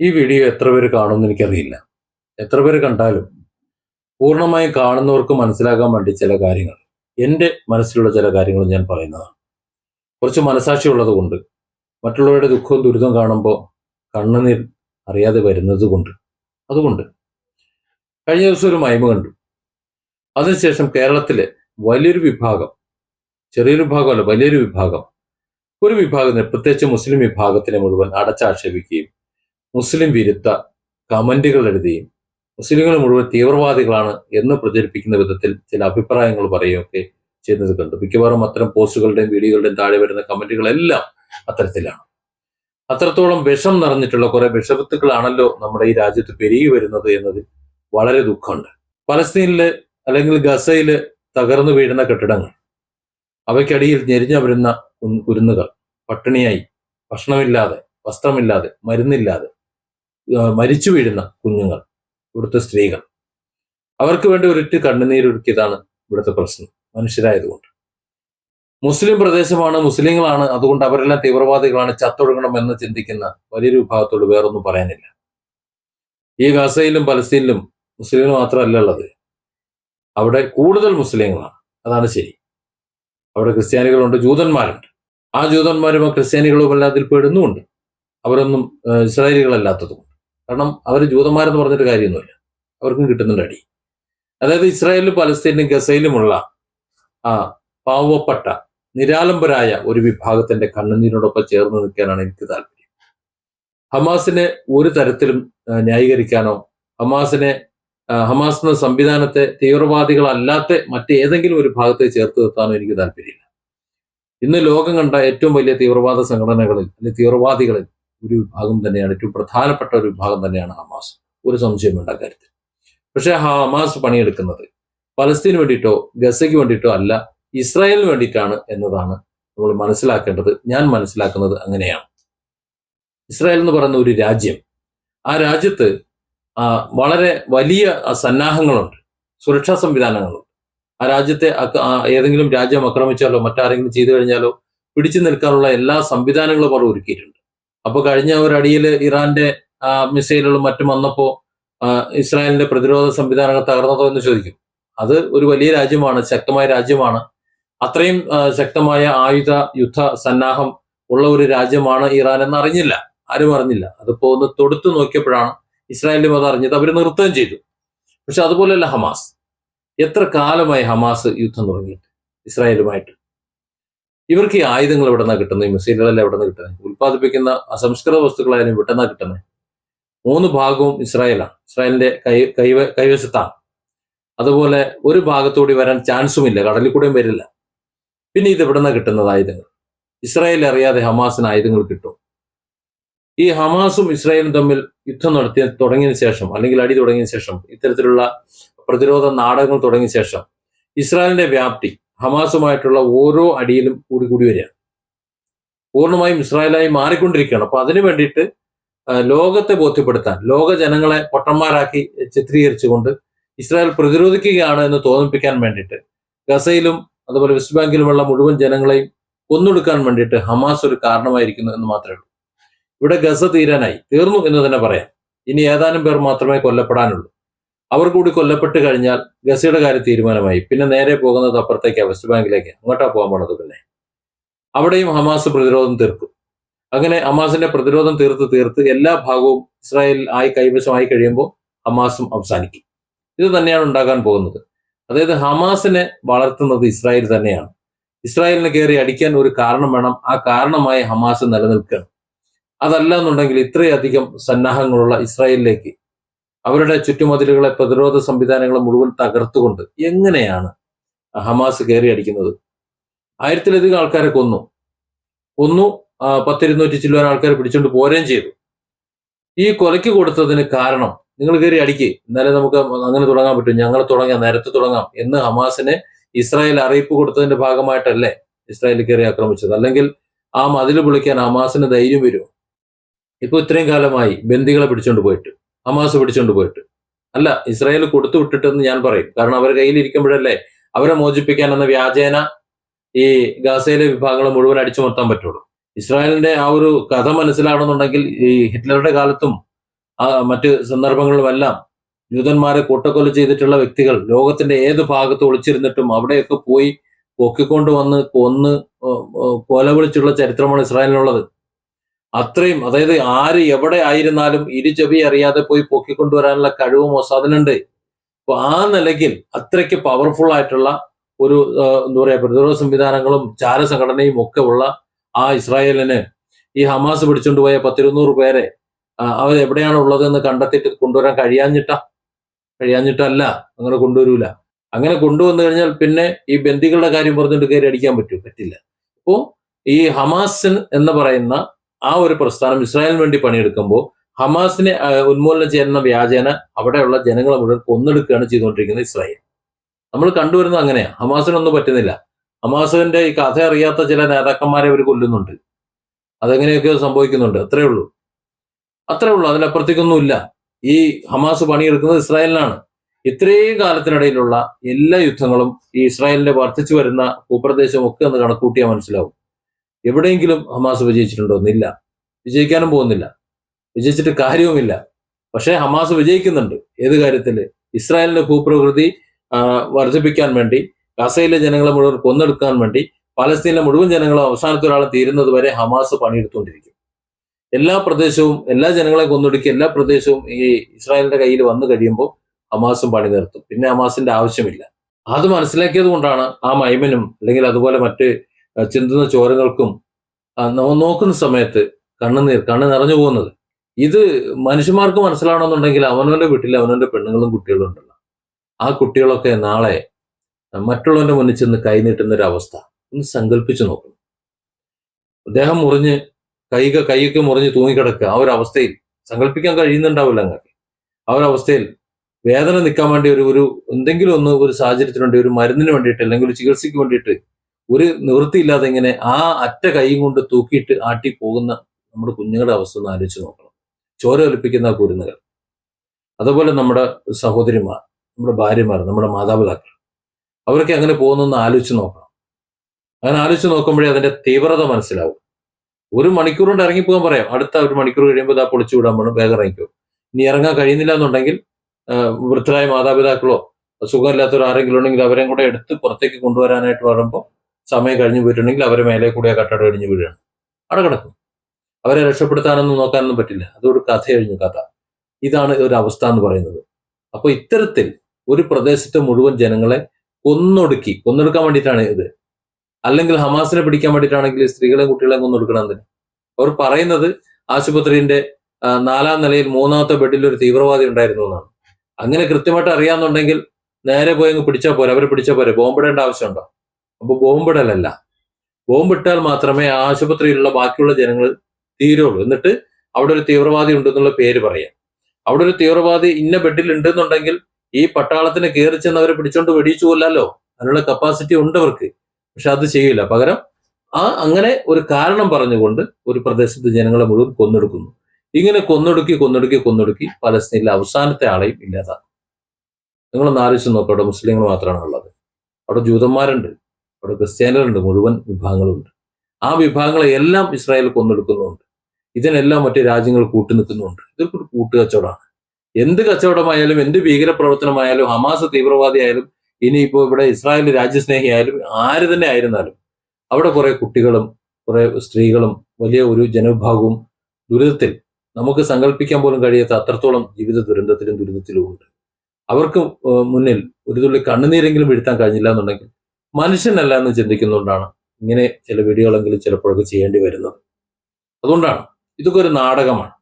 ഈ വീഡിയോ എത്ര പേര് കാണുമെന്ന് എനിക്കറിയില്ല. എത്ര പേര് കണ്ടാലും പൂർണമായും കാണുന്നവർക്ക് മനസ്സിലാക്കാൻ വേണ്ടി ചില കാര്യങ്ങൾ. എന്റെ മനസ്സിലുള്ള ചില കാര്യങ്ങൾ ഞാൻ പറയുന്നതാണ്. കുറച്ച് മനസാക്ഷി ഉള്ളത് കൊണ്ട് മറ്റുള്ളവരുടെ ദുഃഖവും ദുരിതവും കാണുമ്പോൾ കണ്ണുനീർ അറിയാതെ വരുന്നത് കൊണ്ട്. അതുകൊണ്ട് കഴിഞ്ഞ ദിവസം ഒരു മൈമ കണ്ടു. അതിനുശേഷം കേരളത്തിലെ വലിയൊരു വിഭാഗം ചെറിയൊരു വിഭാഗമല്ല വലിയൊരു വിഭാഗം ഒരു വിഭാഗത്തിന് പ്രത്യേകിച്ച് മുസ്ലിം വിഭാഗത്തിനെ മുഴുവൻ അടച്ചാക്ഷേപിക്കുകയും മുസ്ലിം വിരുദ്ധ കമന്റുകൾ എഴുതുകയും മുസ്ലിങ്ങൾ മുഴുവൻ തീവ്രവാദികളാണ് എന്ന് പ്രചരിപ്പിക്കുന്ന വിധത്തിൽ ചില അഭിപ്രായങ്ങൾ പറയുകയൊക്കെ ചെയ്യുന്നത് കണ്ടു. മിക്കവാറും അത്തരം പോസ്റ്റുകളുടെയും വീഡിയോകളുടെയും താഴെ വരുന്ന കമന്റുകളെല്ലാം അത്തരത്തിലാണ്. അത്രത്തോളം വിഷം നിറഞ്ഞിട്ടുള്ള കുറെ വിഷവത്തുക്കളാണല്ലോ നമ്മുടെ ഈ രാജ്യത്ത് പെരുകി വരുന്നത് എന്നത് വളരെ ദുഃഖമുണ്ട്. പലസ്തീനിൽ അല്ലെങ്കിൽ ഗസയിൽ തകർന്നു വീഴുന്ന കെട്ടിടങ്ങൾ അവയ്ക്കടിയിൽ ഞെരിഞ്ഞു വരുന്ന കുരുന്നുകൾ പട്ടിണിയായി ഭക്ഷണമില്ലാതെ വസ്ത്രമില്ലാതെ മരുന്നില്ലാതെ മരിച്ചു വീഴുന്ന കുഞ്ഞുങ്ങൾ ഇവിടുത്തെ സ്ത്രീകൾ. അവർക്ക് വേണ്ടി ഒരിറ്റ് കണ്ണുനീരൊരുക്കിയതാണ് ഇവിടുത്തെ പ്രശ്നം മനുഷ്യരായതുകൊണ്ട്. മുസ്ലിം പ്രദേശമാണ് മുസ്ലിങ്ങളാണ് അതുകൊണ്ട് അവരെല്ലാം തീവ്രവാദികളാണ് ചത്തൊഴുകണം എന്ന് ചിന്തിക്കുന്ന വലിയൊരു വിഭാഗത്തോട് വേറൊന്നും പറയാനില്ല. ഈ ഗസയിലും പലസ്തീനിലും മുസ്ലിങ്ങൾ മാത്രമല്ല ഉള്ളത്. അവിടെ കൂടുതൽ മുസ്ലിങ്ങളാണ് അതാണ് ശരി. അവിടെ ക്രിസ്ത്യാനികളുണ്ട് ജൂതന്മാരുണ്ട്. ആ ജൂതന്മാരും ക്രിസ്ത്യാനികളും അതിൽ പെടുന്നുമുണ്ട്. അവരൊന്നും ഏഹ്, ഇസ്രായേലികളല്ലാത്തതുകൊണ്ട്. കാരണം അവർ ജൂതന്മാരെന്ന് പറഞ്ഞിട്ട് കാര്യമൊന്നുമില്ല. അവർക്കും കിട്ടുന്നുണ്ട് അടി. അതായത് ഇസ്രായേലിലും പലസ്തീനിലും ഗസയിലുമുള്ള ആ പാവപ്പെട്ട നിരാലംബരായ ഒരു വിഭാഗത്തിന്റെ കണ്ണുനീരിനോടൊപ്പം ചേർന്ന് നിൽക്കാനാണ് എനിക്ക് താല്പര്യം. ഹമാസിനെ ഒരു തരത്തിലും ന്യായീകരിക്കാനോ ഹമാസിനെ ഹമാസ് എന്ന സംവിധാനത്തെ തീവ്രവാദികളല്ലാത്ത മറ്റേതെങ്കിലും ഒരു ഭാഗത്തെ ചേർത്ത് നിർത്താനോ എനിക്ക് താല്പര്യമില്ല. ഇന്ന് ലോകം കണ്ട ഏറ്റവും വലിയ തീവ്രവാദ സംഘടനകളിൽ അല്ലെങ്കിൽ തീവ്രവാദികളിൽ ഒരു വിഭാഗം തന്നെയാണ് ഏറ്റവും പ്രധാനപ്പെട്ട ഒരു വിഭാഗം തന്നെയാണ് ഹമാസ്. ഒരു സംശയം വേണ്ട കാര്യത്തിൽ. പക്ഷേ ഹമാസ് പണിയെടുക്കുന്നത് പലസ്തീന് വേണ്ടിയിട്ടോ ഗസയ്ക്ക് വേണ്ടിയിട്ടോ അല്ല ഇസ്രായേലിന് വേണ്ടിയിട്ടാണ് എന്നതാണ് നമ്മൾ മനസ്സിലാക്കേണ്ടത്. ഞാൻ മനസ്സിലാക്കുന്നത് അങ്ങനെയാണ്. ഇസ്രായേൽ എന്ന് പറയുന്ന ഒരു രാജ്യം ആ രാജ്യത്ത് വളരെ വലിയ സന്നാഹങ്ങളുണ്ട് സുരക്ഷാ സംവിധാനങ്ങളുണ്ട്. ആ രാജ്യത്തെ ഏതെങ്കിലും രാജ്യം ആക്രമിച്ചാലോ മറ്റാരെങ്കിലും ചെയ്തു കഴിഞ്ഞാലോ പിടിച്ചു നിൽക്കാനുള്ള എല്ലാ സംവിധാനങ്ങളും അവർ ഒരുക്കിയിട്ടുണ്ട്. അപ്പൊ കഴിഞ്ഞ ഒരടിയിൽ ഇറാന്റെ മിസൈലുകളും മറ്റും വന്നപ്പോ ഇസ്രായേലിന്റെ പ്രതിരോധ സംവിധാനങ്ങൾ തകർന്നതോ എന്ന് ചോദിക്കും. അത് ഒരു വലിയ രാജ്യമാണ് ശക്തമായ രാജ്യമാണ്. അത്രയും ശക്തമായ ആയുധ യുദ്ധ സന്നാഹം ഉള്ള ഒരു രാജ്യമാണ് ഇറാൻ എന്ന് അറിഞ്ഞില്ല. ആരും അറിഞ്ഞില്ല. അതിപ്പോ ഒന്ന് തൊടുത്തു നോക്കിയപ്പോഴാണ് ഇസ്രായേലും അത് അറിഞ്ഞത്. അവർ നിർത്തുകയും ചെയ്തു. പക്ഷെ അതുപോലെയല്ല ഹമാസ്. എത്ര കാലമായി ഹമാസ് യുദ്ധം തുടങ്ങിയിട്ട് ഇസ്രായേലുമായിട്ട്? ഇവർക്ക് ഈ ആയുധങ്ങൾ എവിടെ നിന്നാണ് കിട്ടുന്നത് ഈ മിസൈലുകളെല്ലാം എവിടെ നിന്ന് കിട്ടുന്നത് ഉൽപ്പാദിപ്പിക്കുന്ന അസംസ്കൃത വസ്തുക്കളായാലും എവിടെ നിന്നാണ് കിട്ടുന്നത് മൂന്ന് ഭാഗവും ഇസ്രായേലാണ്. ഇസ്രായേലിന്റെ കൈ കൈവ കൈവശത്താണ്. അതുപോലെ ഒരു ഭാഗത്തൂടി വരാൻ ചാൻസും ഇല്ല കടലിൽ കൂടെയും വരില്ല. പിന്നെ ഇത് എവിടെ കിട്ടുന്നത് ആയുധങ്ങൾ? ഇസ്രായേൽ അറിയാതെ ഹമാസിന് ആയുധങ്ങൾ കിട്ടും. ഈ ഹമാസും ഇസ്രായേലും തമ്മിൽ യുദ്ധം നടത്തിയ തുടങ്ങിയതിനു ശേഷം അല്ലെങ്കിൽ അടി തുടങ്ങിയ ശേഷം ഇത്തരത്തിലുള്ള പ്രതിരോധ നാടകങ്ങൾ തുടങ്ങിയ ശേഷം ഇസ്രായേലിന്റെ വ്യാപ്തി ഹമാസുമായിട്ടുള്ള ഓരോ അടിയിലും കൂടി കൂടി വരികയാണ് പൂർണമായും ഇസ്രായേലായി മാറിക്കൊണ്ടിരിക്കുകയാണ്. അപ്പൊ അതിനു വേണ്ടിയിട്ട് ലോകത്തെ ബോധ്യപ്പെടുത്താൻ ലോക ജനങ്ങളെ പൊട്ടന്മാരാക്കി ചിത്രീകരിച്ചുകൊണ്ട് ഇസ്രായേൽ പ്രതിരോധിക്കുകയാണ് എന്ന് തോന്നിപ്പിക്കാൻ വേണ്ടിയിട്ട് ഗസയിലും അതുപോലെ വെസ്റ്റ് ബാങ്കിലുമുള്ള മുഴുവൻ ജനങ്ങളെയും കൊന്നൊടുക്കാൻ വേണ്ടിയിട്ട് ഹമാസ് ഒരു കാരണമായിരിക്കുന്നു എന്ന് മാത്രമേ ഉള്ളൂ. ഇവിടെ ഗസ തീരാനായി. തീർന്നു എന്ന് തന്നെ പറയാം. ഇനി ഏതാനും പേർ മാത്രമേ കൊല്ലപ്പെടാനുള്ളൂ. അവർ കൂടി കൊല്ലപ്പെട്ട് കഴിഞ്ഞാൽ ഗസയുടെ കാര്യം തീരുമാനമായി. പിന്നെ നേരെ പോകുന്നത് അപ്പുറത്തേക്ക് വെസ്റ്റ് ബാങ്കിലേക്ക് അങ്ങോട്ടാ പോകാൻ പോണത് പിന്നെ. അവിടെയും ഹമാസ് പ്രതിരോധം തീർക്കും. അങ്ങനെ ഹമാസിന്റെ പ്രതിരോധം തീർത്ത് തീർത്ത് എല്ലാ ഭാഗവും ഇസ്രായേൽ ആയി കൈവശമായി കഴിയുമ്പോൾ ഹമാസും അവസാനിക്കും. ഇത് തന്നെയാണ് ഉണ്ടാകാൻ പോകുന്നത്. അതായത് ഹമാസിനെ വളർത്തുന്നത് ഇസ്രായേൽ തന്നെയാണ്. ഇസ്രായേലിനെ കയറി അടിക്കാൻ ഒരു കാരണം വേണം. ആ കാരണമായി ഹമാസ് നിലനിൽക്കണം അതല്ല എന്നുണ്ടെങ്കിൽ ഇത്രയധികം സന്നാഹങ്ങളുള്ള ഇസ്രായേലിലേക്ക് അവരുടെ ചുറ്റുമതിലുകളെ പ്രതിരോധ സംവിധാനങ്ങളെ മുഴുവൻ തകർത്തുകൊണ്ട് എങ്ങനെയാണ് ഹമാസ് കയറി അടിക്കുന്നത്? ആയിരത്തിലധികം ആൾക്കാരെ കൊന്നു. കൊന്നു പത്തിരുന്നൂറ്റി ചില്ലുവാൻ ആൾക്കാരെ പിടിച്ചുകൊണ്ട് പോരുകയും ചെയ്തു. ഈ കൊലയ്ക്ക് കൊടുത്തതിന് കാരണം നിങ്ങൾ കയറി അടിക്ക്. എന്നാലേ നമുക്ക് അങ്ങനെ തുടങ്ങാൻ പറ്റും. ഞങ്ങൾ തുടങ്ങാം നേരത്തെ തുടങ്ങാം എന്ന് ഹമാസിനെ ഇസ്രായേൽ അറിയിപ്പ് കൊടുത്തതിന്റെ ഭാഗമായിട്ടല്ലേ ഇസ്രായേൽ കയറി ആക്രമിച്ചത്. അല്ലെങ്കിൽ ആ മതിൽ പൊളിക്കാൻ ഹമാസിന് ധൈര്യം വരുമോ ഇപ്പൊ ഇത്രയും കാലമായി ബന്ദികളെ പിടിച്ചോണ്ട് പോയിട്ട്. ഹമാസ് പിടിച്ചുകൊണ്ട് പോയിട്ട്. അല്ല ഇസ്രായേൽ കൊടുത്തു വിട്ടിട്ടെന്ന് ഞാൻ പറയും. കാരണം അവരെ കയ്യിൽ ഇരിക്കുമ്പോഴല്ലേ അവരെ മോചിപ്പിക്കാൻ എന്ന വ്യാജേന ഈ ഗാസയിലെ വിഭാഗങ്ങളെ മുഴുവൻ അടിച്ചുമർത്താൻ പറ്റുള്ളൂ. ഇസ്രായേലിന്റെ ആ ഒരു കഥ മനസ്സിലാവണമെന്നുണ്ടെങ്കിൽ ഈ ഹിറ്റ്ലറുടെ കാലത്തും മറ്റു സന്ദർഭങ്ങളിലുമെല്ലാം ജൂതന്മാരെ കൂട്ടക്കൊല ചെയ്തിട്ടുള്ള വ്യക്തികൾ ലോകത്തിന്റെ ഏത് ഭാഗത്ത് ഒളിച്ചിരുന്നിട്ടും അവിടെയൊക്കെ പോയി പൊക്കിക്കൊണ്ട് വന്ന് കൊന്ന് കൊല വിളിച്ചുള്ള ചരിത്രമാണ് ഇസ്രായേലിനുള്ളത്. അത്രയും അതായത് ആര് എവിടെ ആയിരുന്നാലും ഇരുചെവി അറിയാതെ പോയി പൊക്കിക്കൊണ്ടുവരാനുള്ള കഴിവ് മൊസാദിനുണ്ട് അപ്പൊ ആ നിലയ്ക്ക് അത്രയ്ക്ക് പവർഫുൾ ആയിട്ടുള്ള ഒരു എന്താ പറയാ പ്രതിരോധ സംവിധാനങ്ങളും ചാരസംഘടനയും ഒക്കെ ഉള്ള ആ ഇസ്രായേലിന് ഈ ഹമാസ് പിടിച്ചുകൊണ്ട് പോയ പത്തിരുന്നൂറ് പേരെ അവർ എവിടെയാണ് ഉള്ളത് എന്ന് കണ്ടെത്തിയിട്ട് കൊണ്ടുവരാൻ കഴിയാഞ്ഞിട്ട? കഴിയാഞ്ഞിട്ടല്ല അങ്ങനെ കൊണ്ടുവരൂല. അങ്ങനെ കൊണ്ടുവന്നു കഴിഞ്ഞാൽ പിന്നെ ഈ ബന്ദികളുടെ കാര്യം പറഞ്ഞിട്ട് കയറി അടിക്കാൻ പറ്റൂ പറ്റില്ല. അപ്പോ ഈ ഹമാസ് എന്ന് പറയുന്ന ആ ഒരു പ്രസ്ഥാനം ഇസ്രായേലിന് വേണ്ടി പണിയെടുക്കുമ്പോൾ ഹമാസിനെ ഉന്മൂലനം ചെയ്യുന്ന വ്യാജേന അവിടെയുള്ള ജനങ്ങളെ മുഴുവൻ കൊന്നെടുക്കുകയാണ് ചെയ്തുകൊണ്ടിരിക്കുന്നത് ഇസ്രായേൽ. നമ്മൾ കണ്ടുവരുന്നത് അങ്ങനെയാ. ഹമാസിനൊന്നും പറ്റുന്നില്ല. ഹമാസിന്റെ ഈ കഥ അറിയാത്ത ചില നേതാക്കന്മാരെ അവർ കൊല്ലുന്നുണ്ട്. അതെങ്ങനെയൊക്കെ സംഭവിക്കുന്നുണ്ട്. അത്രേ ഉള്ളൂ. അത്രേ ഉള്ളൂ. അതിലപ്പുറത്തേക്കൊന്നുമില്ല. ഈ ഹമാസ് പണിയെടുക്കുന്നത് ഇസ്രായേലിനാണ്. ഇത്രയും കാലത്തിനിടയിലുള്ള എല്ലാ യുദ്ധങ്ങളും ഈ ഇസ്രായേലിന്റെ വർദ്ധിച്ചു വരുന്ന ഭൂപ്രദേശം ഒക്കെ ഒന്ന് കണക്കൂട്ടിയാൽ മനസ്സിലാവും. എവിടെയെങ്കിലും ഹമാസ് വിജയിച്ചിട്ടുണ്ടോ എന്നില്ല. വിജയിക്കാനും പോകുന്നില്ല. വിജയിച്ചിട്ട് കാര്യവുമില്ല. പക്ഷേ ഹമാസ് വിജയിക്കുന്നുണ്ട്. ഏത് കാര്യത്തിൽ ഇസ്രായേലിന്റെ ഭൂപ്രകൃതി വർദ്ധിപ്പിക്കാൻ വേണ്ടി ഗസയിലെ ജനങ്ങളെ മുഴുവൻ കൊന്നെടുക്കാൻ വേണ്ടി പലസ്തീനിലെ മുഴുവൻ ജനങ്ങളും അവസാനത്തെ ഒരാൾ തീരുന്നത് വരെ ഹമാസ് പണിയെടുത്തുകൊണ്ടിരിക്കും. എല്ലാ പ്രദേശവും എല്ലാ ജനങ്ങളെ കൊന്നൊടുക്കി എല്ലാ പ്രദേശവും ഈ ഇസ്രായേലിന്റെ കയ്യിൽ വന്നു കഴിയുമ്പോൾ ഹമാസും പണി നിർത്തും. പിന്നെ ഹമാസിന്റെ ആവശ്യമില്ല. അത് മനസ്സിലാക്കിയത് കൊണ്ടാണ് ആ മൈമനും അല്ലെങ്കിൽ അതുപോലെ മറ്റ് ചിന്തുന്ന ചോരങ്ങൾക്കും നോക്കുന്ന സമയത്ത് കണ്ണുനീർ കണ്ണ് നിറഞ്ഞു പോകുന്നത്. ഇത് മനുഷ്യന്മാർക്ക് മനസ്സിലാവണമെന്നുണ്ടെങ്കിൽ അവനവന്റെ വീട്ടിൽ അവനവന്റെ പെണ്ണുങ്ങളും കുട്ടികളും ഉണ്ടല്ലോ. ആ കുട്ടികളൊക്കെ നാളെ മറ്റുള്ളവന്റെ മുന്നിൽ ചെന്ന് കൈനീട്ടുന്ന ഒരു അവസ്ഥ ഒന്ന് സങ്കല്പിച്ചു നോക്കണം. അദ്ദേഹം മുറിഞ്ഞ് കൈക കൈയൊക്കെ മുറിഞ്ഞ് തൂങ്ങിക്കിടക്കുക. ആ ഒരു അവസ്ഥയിൽ സങ്കല്പിക്കാൻ കഴിയുന്നുണ്ടാവില്ല അങ്ങനെ ആ ഒരു അവസ്ഥയിൽ വേദന നിൽക്കാൻ വേണ്ടി ഒരു ഒരു എന്തെങ്കിലും ഒന്ന് ഒരു സാഹചര്യത്തിന് വേണ്ടി ഒരു മരുന്നിന് വേണ്ടിയിട്ട് അല്ലെങ്കിൽ ഒരു ചികിത്സയ്ക്ക് വേണ്ടിയിട്ട് ഒരു നിവൃത്തിയില്ലാതെ ഇങ്ങനെ ആ അറ്റ കൈയും കൊണ്ട് തൂക്കിയിട്ട് ആട്ടി പോകുന്ന നമ്മുടെ കുഞ്ഞുങ്ങളുടെ അവസ്ഥ ഒന്ന് ആലോചിച്ച് നോക്കണം. ചോര ഒലിപ്പിക്കുന്ന കുരുന്നുകൾ. അതുപോലെ നമ്മുടെ സഹോദരിമാർ നമ്മുടെ ഭാര്യമാർ നമ്മുടെ മാതാപിതാക്കൾ അവരൊക്കെ അങ്ങനെ പോകുന്നൊന്ന് ആലോചിച്ച് നോക്കണം. അങ്ങനെ ആലോചിച്ച് നോക്കുമ്പോഴേ അതിന്റെ തീവ്രത മനസ്സിലാവും. ഒരു മണിക്കൂർ കൊണ്ട് ഇറങ്ങിപ്പോകാൻ പറയാം. അടുത്ത ഒരു മണിക്കൂർ കഴിയുമ്പോൾ ആ പൊളിച്ചു വിടാൻ വേണം വേഗം ഇറങ്ങിക്കോ. ഇനി ഇറങ്ങാൻ കഴിയുന്നില്ല എന്നുണ്ടെങ്കിൽ വൃദ്ധരായ മാതാപിതാക്കളോ സുഖമില്ലാത്തവർ ആരെങ്കിലും ഉണ്ടെങ്കിൽ അവരെയും കൂടെ എടുത്ത് പുറത്തേക്ക് കൊണ്ടുവരാനായിട്ട് വരുമ്പോൾ സമയം കഴിഞ്ഞു പോയിട്ടുണ്ടെങ്കിൽ അവരെ മേലെ കൂടെ ആ കട്ടട കഴിഞ്ഞ് വീഴുകയാണ് അവിടെ കിടക്കും. അവരെ രക്ഷപ്പെടുത്താനൊന്നും നോക്കാനൊന്നും പറ്റില്ല. അതൊരു കഥ കഴിഞ്ഞു കഥ. ഇതാണ് ഒരു അവസ്ഥ എന്ന് പറയുന്നത്. അപ്പൊ ഇത്തരത്തിൽ ഒരു പ്രദേശത്തെ മുഴുവൻ ജനങ്ങളെ കൊന്നൊടുക്കി കൊന്നൊടുക്കാൻ വേണ്ടിയിട്ടാണ് ഇത്. അല്ലെങ്കിൽ ഹമാസിനെ പിടിക്കാൻ വേണ്ടിയിട്ടാണെങ്കിൽ സ്ത്രീകളെയും കുട്ടികളെ കൊന്നൊടുക്കണം എന്തിന്? അവർ പറയുന്നത് ആശുപത്രിന്റെ നാലാം നിലയിൽ മൂന്നാമത്തെ ബെഡിൽ ഒരു തീവ്രവാദി ഉണ്ടായിരുന്നു എന്നാണ്. അങ്ങനെ കൃത്യമായിട്ട് അറിയാന്നുണ്ടെങ്കിൽ നേരെ പോയി അങ്ങ് പിടിച്ചാൽ പോരെ. അവരെ പിടിച്ചാൽ പോരെ. ബോംബിടേണ്ട ആവശ്യമുണ്ടോ? അപ്പൊ ബോംബിടലല്ല. ബോംബിട്ടാൽ മാത്രമേ ആശുപത്രിയിലുള്ള ബാക്കിയുള്ള ജനങ്ങൾ തീരുള്ളൂ. എന്നിട്ട് അവിടെ ഒരു തീവ്രവാദി ഉണ്ടെന്നുള്ള പേര് പറയാം. അവിടെ ഒരു തീവ്രവാദി ഇന്ന ബെഡിൽ ഉണ്ടെന്നുണ്ടെങ്കിൽ ഈ പട്ടാളത്തിന് കയറി ചെന്ന് അവരെ പിടിച്ചോണ്ട് വെടിയിച്ചു കൊല്ലല്ലോ അതിനുള്ള കപ്പാസിറ്റി ഉണ്ട് അവർക്ക്. പക്ഷെ അത് ചെയ്യില്ല. പകരം ആ അങ്ങനെ ഒരു കാരണം പറഞ്ഞുകൊണ്ട് ഒരു പ്രദേശത്ത് ജനങ്ങളെ മുഴുവൻ കൊന്നെടുക്കുന്നു. ഇങ്ങനെ കൊന്നൊടുക്കി കൊന്നൊടുക്കി കൊന്നൊടുക്കി പലസ്തീനിലെ അവസാനത്തെ ആളെയും ഇല്ലാതാക്കും നിങ്ങൾ ആലോചിച്ച് നോക്കട്ടെ മുസ്ലിങ്ങൾ മാത്രമാണ് ഉള്ളത് അവിടെ ജൂതന്മാരുണ്ട്. അവിടെ ക്രിസ്ത്യാനികളുണ്ട് മുഴുവൻ വിഭാഗങ്ങളുണ്ട്. ആ വിഭാഗങ്ങളെ എല്ലാം ഇസ്രായേൽ കൊന്നെടുക്കുന്നുണ്ട്. ഇതിനെല്ലാം മറ്റു രാജ്യങ്ങൾ കൂട്ടുനിൽക്കുന്നുണ്ട് ഇതൊക്കെ ഒരു കൂട്ടുകച്ചവടമാണ്. എന്ത് കച്ചവടമായാലും എന്ത് ഭീകരപ്രവർത്തനമായാലും ഹമാസ് തീവ്രവാദിയായാലും ഇനിയിപ്പോ ഇവിടെ ഇസ്രായേൽ രാജ്യസ്നേഹിയായാലും ആര് തന്നെ ആയിരുന്നാലും അവിടെ കുറെ കുട്ടികളും കുറെ സ്ത്രീകളും വലിയ ഒരു ജനവിഭാഗവും ദുരിതത്തിൽ. നമുക്ക് സങ്കല്പിക്കാൻ പോലും കഴിയാത്ത അത്രത്തോളം ജീവിത ദുരന്തത്തിലും ദുരിതത്തിലും ഉണ്ട്. അവർക്ക് മുന്നിൽ ഒരു തുള്ളി കണ്ണുനീരെങ്കിലും വീഴ്ത്താൻ കഴിഞ്ഞില്ല എന്നുണ്ടെങ്കിൽ മനുഷ്യനല്ല എന്ന് ചിന്തിക്കുന്നതുകൊണ്ടാണ് ഇങ്ങനെ ചില വീഡിയോകളെങ്കിലും ചിലപ്പോഴൊക്കെ ചെയ്യേണ്ടി വരുന്നത് അതുകൊണ്ടാണ് ഇതൊക്കെ ഒരു നാടകമാണ്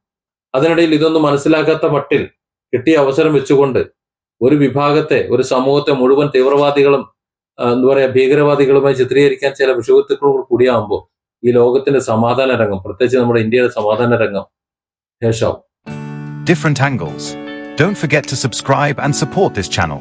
അതിനിടയിൽ ഇതൊന്നും മനസ്സിലാക്കാത്ത മട്ടിൽ കിട്ടിയ അവസരം വെച്ചുകൊണ്ട് ഒരു വിഭാഗത്തെ ഒരു സമൂഹത്തെ മുഴുവൻ തീവ്രവാദികളും എന്താ പറയാ ഭീകരവാദികളുമായി ചിത്രീകരിക്കാൻ ചില വിഷയത്തുക്കളോട് കൂടിയാകുമ്പോൾ ഈ ലോകത്തിന്റെ സമാധാന രംഗം പ്രത്യേകിച്ച് നമ്മുടെ ഇന്ത്യയുടെ സമാധാന രംഗം ശേഷം different angles. Don't forget to subscribe and support this channel.